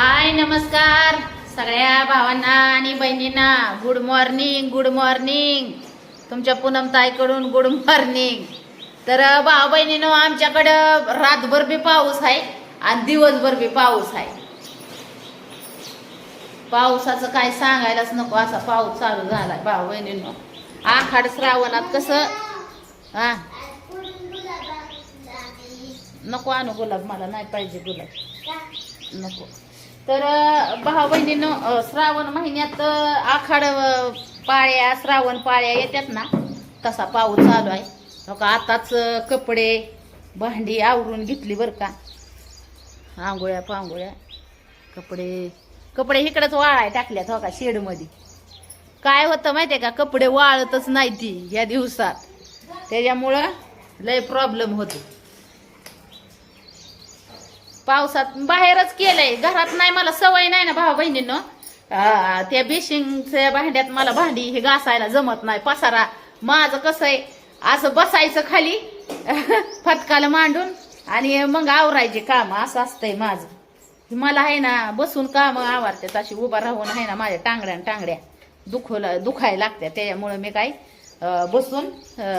हाय नमस्कार. सगळ्या भावांना आणि बहिणींना गुड मॉर्निंग गुड मॉर्निंग तुमच्या पूनम ताईकडून गुड मॉर्निंग तर भाऊ बहिणीनं आमच्याकडं रातभर बी पाऊस आहे आणि दिवसभर बी पाऊस आहे. पावसाचं काय सांगायलाच नको असा पाऊस चालू झाला भाऊ बहिणींनो. आखाड श्रावणात कसं हा? नको आणू गुलाब मला नाही पाहिजे गुलाब. नको. तर भाऊ बहिणीनं श्रावण महिन्यात आखाड पाळ्या श्रावण पाळ्या येतात ना तसा पाऊस चालू आहे. हो का आताच कपडे भांडी आवरून घेतली बरं का. आंघोळ्या पांघोळ्या कपडे कपडे इकडंच वाळाय टाकल्यात हो का शेडमध्ये. काय होतं माहिती आहे का कपडे वाळतच नाही ती या दिवसात. त्याच्यामुळं लय प्रॉब्लेम होतो. पावसात बाहेरच केलंय. घरात नाही मला सवय नाही ना भाऊ बहिणीनं. त्या बेशिंगच्या भांड्यात मला भांडी हे घासायला जमत नाही. पसारा. माझं कसं आहे असं बसायचं खाली फटकाला मांडून आणि मग आवरायचे काम. असं असतंय माझं. मला आहे ना बसून काम आवडतात अशी उभा राहून आहे ना माझ्या टांगड्या टांगड्या. दुखवला दुखायला लागत्या त्याच्यामुळं मी काय बसून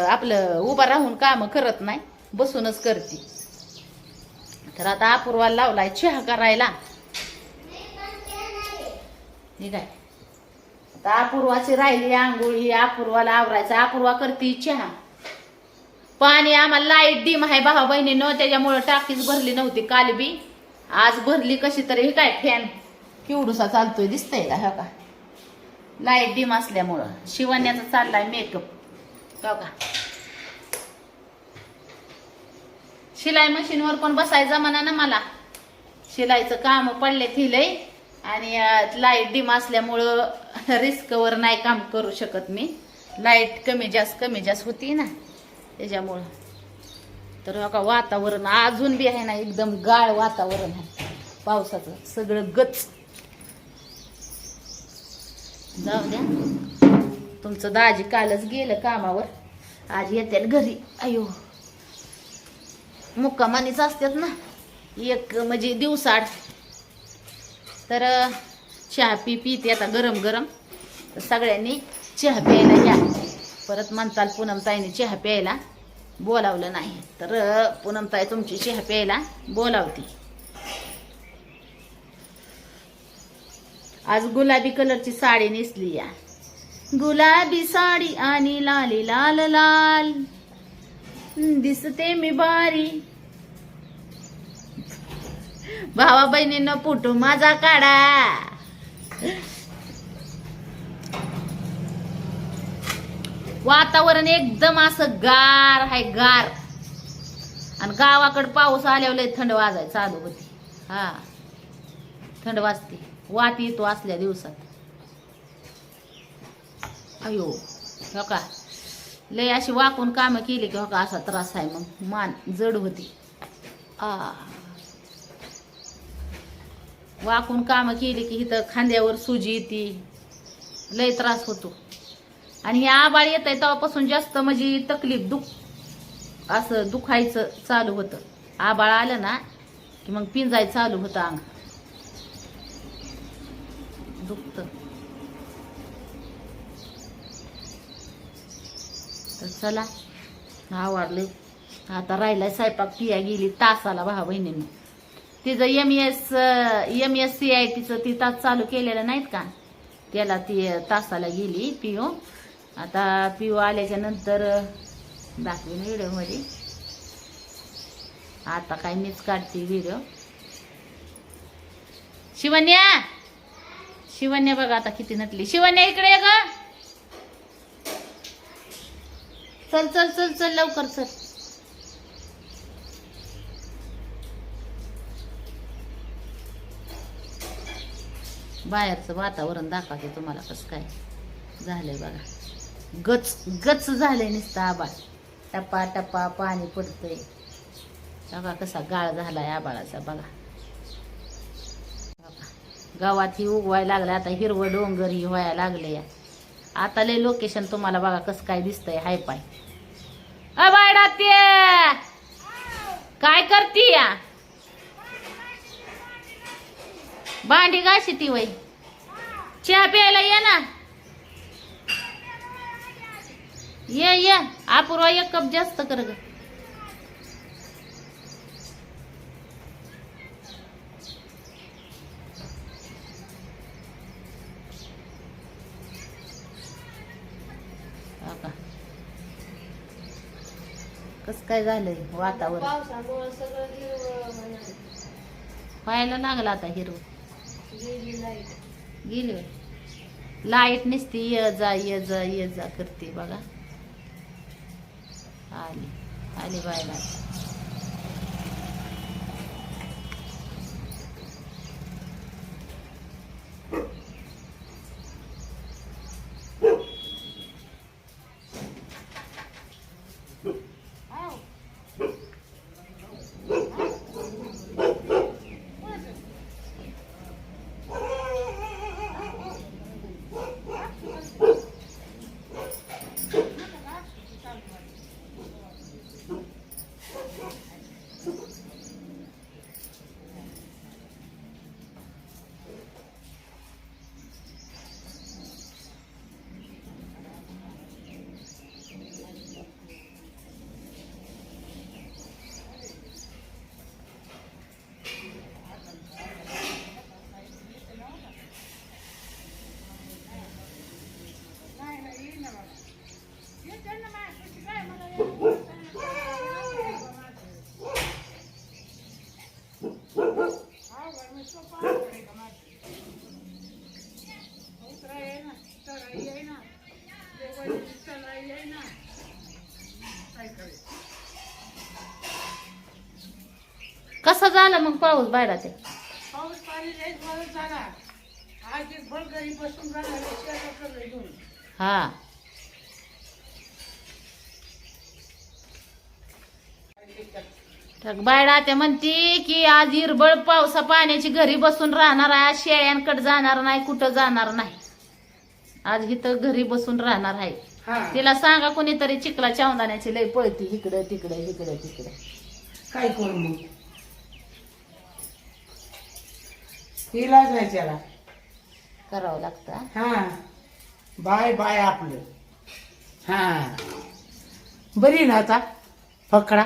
आपलं उभा राहून काम करत नाही. बसूनच करते. तर आता अपूर्वाला लावलाय चहा करायला. ठीक आहे आता अपूर्वाची राहिली आंघोळी अपूर्वाला आवरायचं. अपूर्वा करते चहा. पाणी आम्हाला लाइट डीम आहे भावा बहिणीनं त्याच्यामुळं टाकीच भरली नव्हती काल बी. आज भरली कशी तरी हे काय फॅन किवडूसा चालतोय दिसतंय का हो का? लाइट डीम असल्यामुळं. शिवण्याचा चाललाय मेकअप हो का शिलाई मशीनवर पण बसायचा म्हणा ना मला. शिलाईचं काम पडले थिलय आणि लाइट डिम असल्यामुळं रिस्कवर नाही काम करू शकत मी. लाइट कमी जास्त कमी जास्त होती ना. त्याच्यामुळं. तर का वातावरण अजून बी आहे ना एकदम गाळ वातावरण आहे. पावसाचं सगळं गच जाऊ द्या. तुमचं दाजी कालच गेलं कामावर. आज येते घरी. अयो. मुक्कामानीच असतात ना. एक म्हणजे दिवसाड तर चहा पी पिते आता गरम गरम. सगळ्यांनी चहा प्यायला या. परत म्हणताल पूनमताईने चहा प्यायला बोलावलं नाही. तर पूनमताई तुमची चहा प्यायला बोलावती. आज गुलाबी कलरची साडी नेसली या. गुलाबी साडी आणि लाली लाल लाल. दिसते मी बारी. भावा बहिणीनं फोटो माझा काढा. वातावरण एकदम असं गार हाय गार. आणि गावाकडे पाऊस आल्यावर थंड वाजाय चालू होती. हा. थंड वाजते. वाट येतो असल्या दिवसात. अयो हो का? लय अशी वाकून कामं केली की हो का असा त्रास आहे मग. मान जड होती. आ. वाकून कामं केली की इथं खांद्यावर सुजी येते. लय त्रास होतो. आणि हे आबाळ येत आहे तेव्हापासून जास्त म्हणजे तकलीफ दुख असं दुखायचं चालू होतं. आबाळ आलं ना की मग पिंजाय चालू होतं अंग. दुखतं. तर चला. आवडले आता राहिलाय स्वयंपाक पिया गेली तासाला भाव बहिणींनी. तिचं M S M S C I टीचं ती तास चालू केलेलं नाहीत का? त्याला ती तासाला गेली पिओ आता पिओ आल्याच्यानंतर दाखवेन व्हिडिओमध्ये. आता काय मीच काढते व्हिडिओ. शिवन्या शिवन्या बघा आता किती नटली. शिवन्या इकडे ग! चल चल चल चल लवकर चल. बाहेरचं वातावरण दाखवते तुम्हाला कसं काय झालंय बघा. गच गच झालंय नुसतं आबाळ टप्पा टप्पा पाणी पडतंय. बघा कसा गाळ झालाय आबाळाचा बघा. बघा. गावात ही उगवायला लागलं आता हिरवं डोंगर ही व्हायला लागले या आता लय लोकेशन तुम्हाला बघा कसं काय दिसतंय हाय पाय. अबायडा ते काय करती या? भांडी घाशी ती वय चहा प्यायला ये ना. ये ये. अपूर्वा एक कप जास्त कर ग हो का? कसं काय झालंय वातावरण? पावसामुळं सगळं हिरवं पाहायला लागला आता हिरो गेली लाइट. गेली लाइट नसती ये जा ये जा ये जा करते बघा. आली आली बायला. कसा झाला मग पाऊस बायला ते पाऊस पाणी झाला आज भर घरी बसून हा. तर बायडा ते म्हणती की आज इरबळ पावसा पाण्याची घरी बसून राहणार आहे. आज शेळ्यांकडे जाणार नाही कुठं जाणार नाही. आज इथं घरी बसून राहणार आहे. हा. तिला सांगा कोणीतरी चिखला चावदाण्याची लय पळती. इकडं तिकडं इकडं तिकडं. काय करू मग? इलाज नाही त्याला. करावं लागतं हा. हा. बाय बाय आपलं. हा. बरी ना आता? फकडा?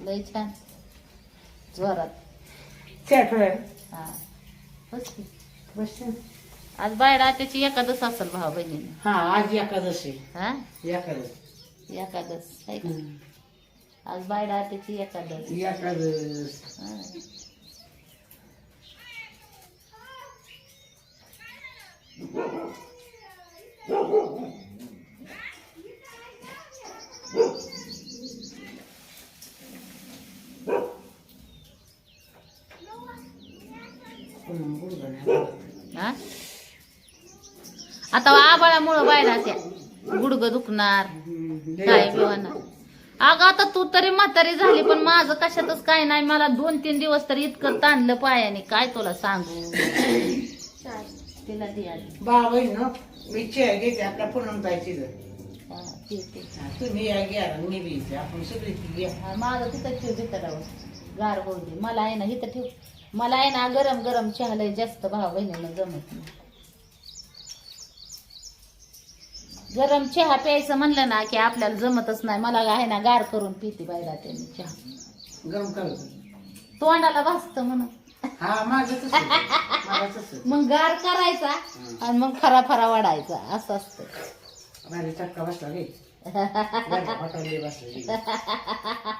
लय छान. जोरात. त्याकडे हा. बस की. बस. आज बायडा त्याची एकादश असेल भाऊ बहिणीने. हा आज एकादशी. हा? एकादश. एकादश आहे का. आज बायडा त्याची एकादश. एकादश. हा. हम्म, बरोबर आहे. हा? आता आबाळामुळं बायडा त्या गुडग दुखणार काय होणार. अगं आता तू तरी म्हातारी झाली पण माझं कशातच काय नाही. मला दोन तीन दिवस तर इतकं ताणलं पायाने. काय तुला सांगू? तिला. बाबा ना मी घेते आपल्या पूनम ताईची घर दे, दे. तुम्ही या घ्या आणि मी बी इथे. आपण सगळी ती घ्या. हा, माझं तिथं ठेव भितडावर गार मला आहे ना इथं ठेव. मला आहे ना गरम गरम चहा लय जास्त भाव बहिणीनं जमत नाही. गरम चहा प्यायचं म्हणलं ना की आपल्याला जमतच नाही मला आहे ना गार करून पिते बायला त्यांनी चहा. गरम करतो तोंडाला भासत म्हणून. हा माझं मग गार करायचा आणि मग फरा फरा वाढायचा असं असतं. माझा चक्का बसला रे. माझ्या हॉटेलला बसला रे.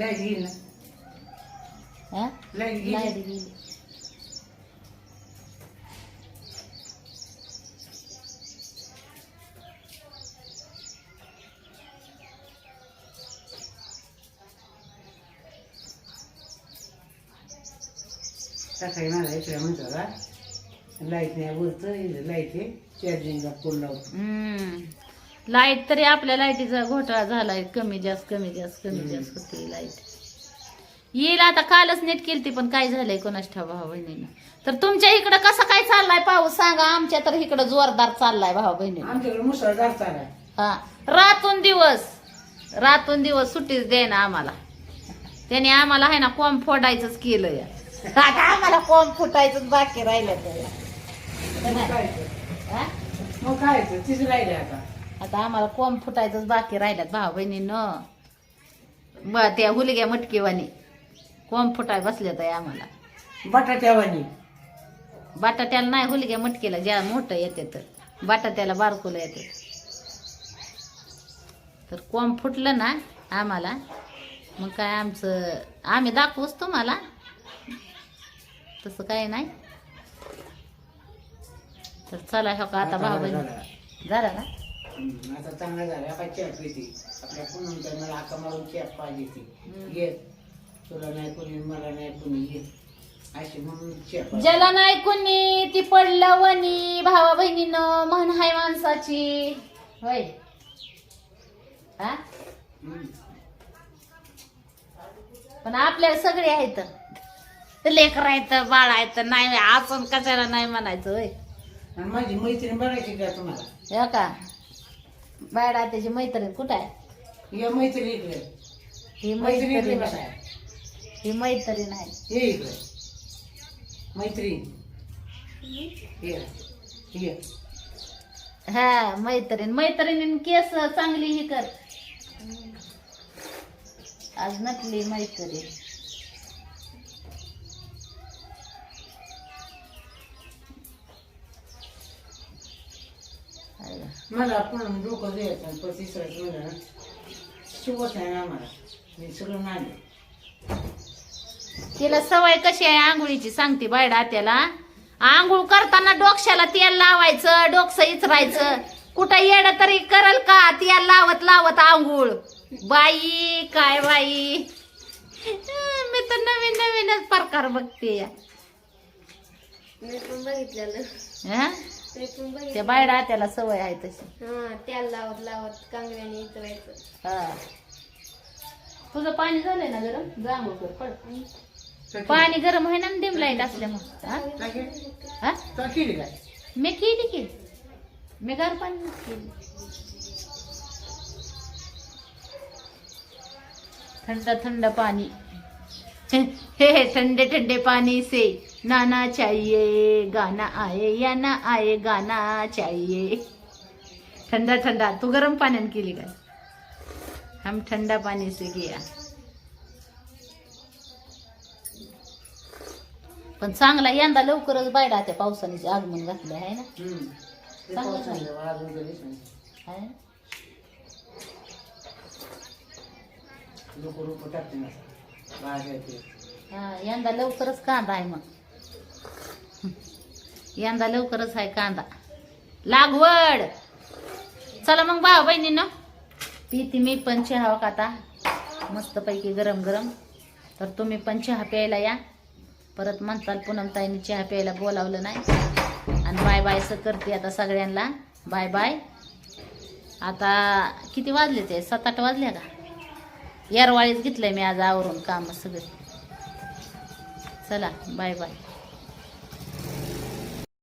लाइट ना हा? लाइट गेली सकाळी माझा इकडे म्हणतो का लाइट नाही वरचं लाइट आहे चार्जिंगला फोन लावतो हम्म लाइट तरी आपल्या लाईटीचा घोटाळा झालाय. कमी जास्त कमी जास्त कमी जास्त होते लाइट येईल आता कालच नीट केली पण काय झालंय कोणाच ठाव भाऊ बहिणीनं? तर तुमच्या इकडं कसं काय चाललाय पाऊस? सांगा आमच्या तर इकडं जोरदार चाललाय भाऊ बहिणीनं. आमच्याकडे मुसळधार हा. रातून दिवस रातून दिवस सुट्टीच दे ना आम्हाला. त्याने आम्हाला आहे ना कोंब फोडायचंच केलं या आता आम्हाला कोंब फुटायचंच बाकी राहिलं तर. मग काय? तीच राहिले आता. आता आम्हाला कोंब फुटायचंच बाकी राहिल्यात भाऊ बहिणीनं ब त्या हुलग्या मटकीवानी कोंब फुटाय बसल्यात आहे आम्हाला. बटाट्यावानी बटाट्याला नाही हुलग्या मटकीला ज्या मोठं येते तर. बटाट्याला बारकुलं येते. तर कोंब फुटलं ना आम्हाला मग काय आमचं आम्ही दाखवूच तुम्हाला. तसं काय नाही. तर चला हो का आता भाऊ बहिणी झालं ना? आता चांगलं झालं. आता चहा पिती आपल्या पुन्हा मला हाका मारून चहा पाहिजे ती. घे तुला नाही कोणी मला नाही कोणी घे अशी म्हणून पाहिजे. ज्याला नाही कुणी ती पडलं वनी भावा बहिणीनं म्हण हाय माणसाची. होय. हा. पण आपल्याला सगळे आहेत. लेकर आहेत बाळ आहेत नाही आपण कशाला नाही म्हणायचं होय. आणि माझी मैत्रीण बघायची का तुम्हाला? हे का? बायडा त्याची मैत्रीण कुठं आहे? या मैत्रीण इकडे. ही मैत्रीण इकडे मैत्रीण बसाय आहे. ही मैत्रीण आहे. ये इकडे. मैत्रीण. ये ये हा मैत्रीण. मैत्रिणीन केस चांगली ही कर. आज नकली मैत्रीण आहे का? मला पण डोकं द्यायचं शिवत नाही ना आम्हाला. मी सगळं नाही तिला सवय कशी आहे आंघोळीची? सांगते बायडा त्याला आंघोळ करताना डोक्याला तेल लावायचं डोकसं इचरायचं कुठं येड तरी करल का? तेल लावत लावत आंघोळ. बाई काय बाई? मी तर नवीन नवीनच प्रकार बघते. या मी पण बघितलेलं. हा? बघितलं त्या बायडा त्याला सवय आहे तशी. हा त्याला लावत लावत कांगव्याने इचवायचं हा. तुझं पाणी झालंय ना गरम? कर पड पाणी गरम आहे ना डिम लाइट असल्यामुळे हा? हा? केली काय? मी केली की. मी गार पाणी केली. थंड थंड पाणी. हे हे ठंडे ठंडे पानी से नाना चाहिए गाना आए या ना आए गाना चाहिए. ठंडा ठंडा. तू गरम पाण्याने केली काय? हम ठंडा पाणी से किया. पण चांगला यंदा लवकरच बायडा त्या पावसाने आगमन घातलं आहे ना? चांगलं हा, यंदा लवकरच कांदा आहे मग. यंदा लवकरच आहे कांदा. लागवड! चला मग भाऊ बहिणीनं. पिती मी पण चहा हो का आता? मस्तपैकी गरम गरम तर तुम्ही पण चहा प्यायला या. परत म्हणताल पूनमताईने चहा प्यायला बोलावलं नाही. आणि बाय बाय असं करते आता सगळ्यांना. Bye bye. आता किती वाजले ते? सात आठ वाजल्या का? येरवाळीच घेतलंय मी आज आवरून काम सगळं. चला बाय बाय